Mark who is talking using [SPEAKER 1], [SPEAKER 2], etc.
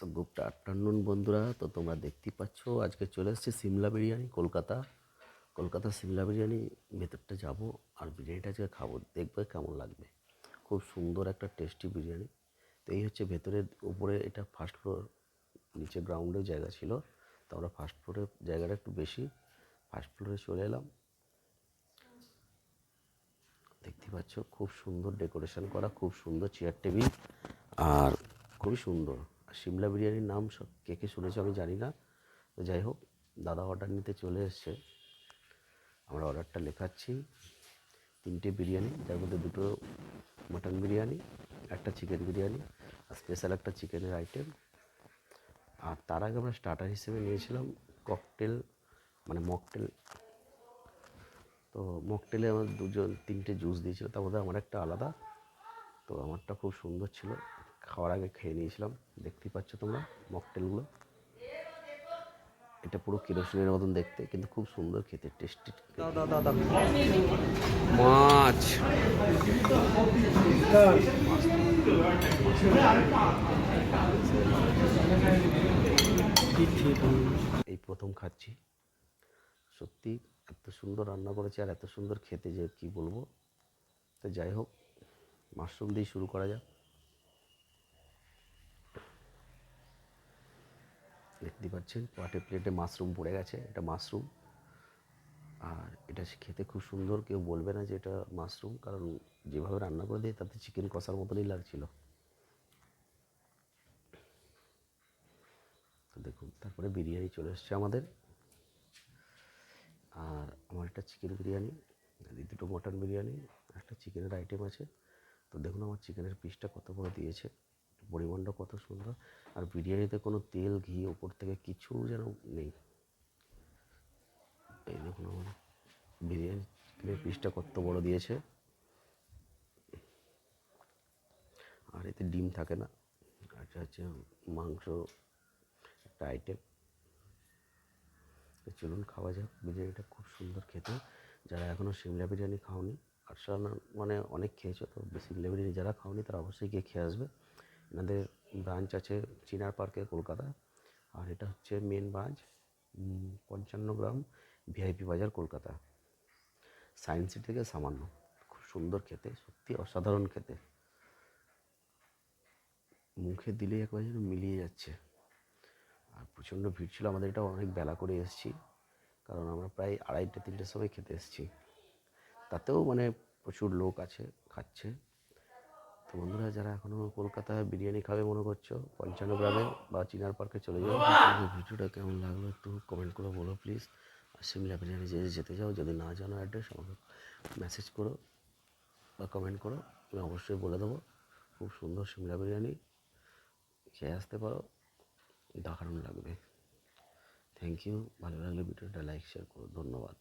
[SPEAKER 1] So good afternoon বন্ধুরা, তো তোমরা দেখতেই পাচ্ছ, আজকে চলে এসেছি সিমলা বিরিয়ানি, কলকাতা। কলকাতা সিমলা বিরিয়ানি, ভেতরটা যাব আর বিরিয়ানিটা আজকে খাব, দেখবে কেমন লাগবে। খুব সুন্দর একটা টেস্টি বিরিয়ানি। তো এই হচ্ছে ভেতরের, উপরে এটা ফার্স্ট ফ্লোর নিচে গ্রাউন্ডের জায়গা ছিল, তো আমরা ফার্স্ট ফ্লোরের জায়গাটা একটু বেশি ফার্স্ট ফ্লোরে চলে এলাম। দেখতে পাচ্ছ, খুব সুন্দর ডেকোরেশন করা, খুব সুন্দর চেয়ার টেবিল আর খুবই সুন্দর। সিমলা বিরিয়ানির নাম সব কে কে শুনেছে আমি জানি না। যাই হোক, দাদা অর্ডার নিতে চলে এসছে। আমরা অর্ডারটা লেখাচ্ছি। তিনটে বিরিয়ানি, যার মধ্যে দুটো মাটন বিরিয়ানি, একটা চিকেন বিরিয়ানি, আর স্পেশাল একটা চিকেনের আইটেম আর তার আগে আমরা স্টার্টার হিসেবে নিয়েছিলাম ককটেল মানে মকটেল তো মকটেলে আমার দুজন তিনটে জুস দিয়েছিল, তার মধ্যে আমার একটা আলাদা। তো আমারটা খুব সুন্দর ছিল। খাওয়ার আগে খেয়ে নিয়েছিলাম। দেখতেই পাচ্ছ তোমরা মকটেলগুলো। এটা পুরো কেরোসিনের মতন দেখতে কিন্তু খুব সুন্দর খেতে টেস্টি। মাছ। এই প্রথম খাচ্ছি। সত্যি এত সুন্দর রান্না করেছে আর এত সুন্দর খেতে যে কি বলব। তো যাই হোক মাশরুম দিয়ে শুরু করা যাক। দেখতে পাচ্ছেন পাটে প্লেটে মাশরুম পড়ে গেছে, এটা মাশরুম আর এটা খেতে খুব সুন্দর, কেউ বলবে না যে এটা মাশরুম কারণ যেভাবে রান্না করে দেয়, তাতে চিকেন কষার মতনই লাগছিল। দেখুন, তারপরে বিরিয়ানি চলে এসছে আমাদের। আর আমার একটা চিকেন বিরিয়ানি দুটো মটন বিরিয়ানি, একটা চিকেনের আইটেম আছে। তো দেখুন আমার চিকেনের পিসটা কত বড় দিয়েছে। পরিমাণটা কত সুন্দর। আর বিরিয়ানিতে কোনো তেল, ঘি ওপর থেকে কিছু যেন নেই। এই দেখুন আমার বিরিয়ানি চিকেনের পিসটা কত বড় দিয়েছে। আর এতে ডিম থাকে না। এটা হচ্ছে মাংস একটা আইটেম চলুন খাওয়া যাক বিরিয়ানিটা খুব সুন্দর খেতে। যারা এখনও সিমলা বিরিয়ানি খাওনি আর সাধারণ- মানে অনেক খেয়েছো, তো সিমলা বিরিয়ানি যারা খাওনি তারা অবশ্যই গিয়ে খেয়ে আসবে। এনাদের ব্রাঞ্চ আছে চিনার পার্কে কলকাতা। আর এটা হচ্ছে মেন ব্রাঞ্চ পঞ্চান্ন গ্রাম ভিআইপি বাজার কলকাতা। সায়েন্স সিটি থেকে সামান্য, খুব সুন্দর খেতে, সত্যি অসাধারণ খেতে। মুখে দিলে একবার যেন মিলিয়ে যাচ্ছে। আর প্রচণ্ড ভিড় ছিল, আমাদের এটা অনেক বেলা করে এসেছি, কারণ আমরা প্রায় আড়াইটে, তিনটের সময় খেতে এসেছি। তাতেও মানে প্রচুর লোক আছে, খাচ্ছে। তো বন্ধুরা, যারা এখনও কলকাতায় বিরিয়ানি খাবে মনে করছ, পঞ্চান্ন গ্রামে বা চিনার পার্কে চলে যাও। ভিডিওটা কেমন লাগল একটু কমেন্ট করে বলো প্লিজ আর সিমলা বিরিয়ানি যে যেতে চাও যদি না জানো অ্যাড্রেস আমাকে মেসেজ করো বা কমেন্ট করো, আমি অবশ্যই বলে দেবো। খুব সুন্দর সিমলা বিরিয়ানি, খেয়ে আসতে পারো, দারুণ লাগবে। থ্যাংক ইউ ভালো লাগলে ভিডিওটা লাইক শেয়ার করো, ধন্যবাদ।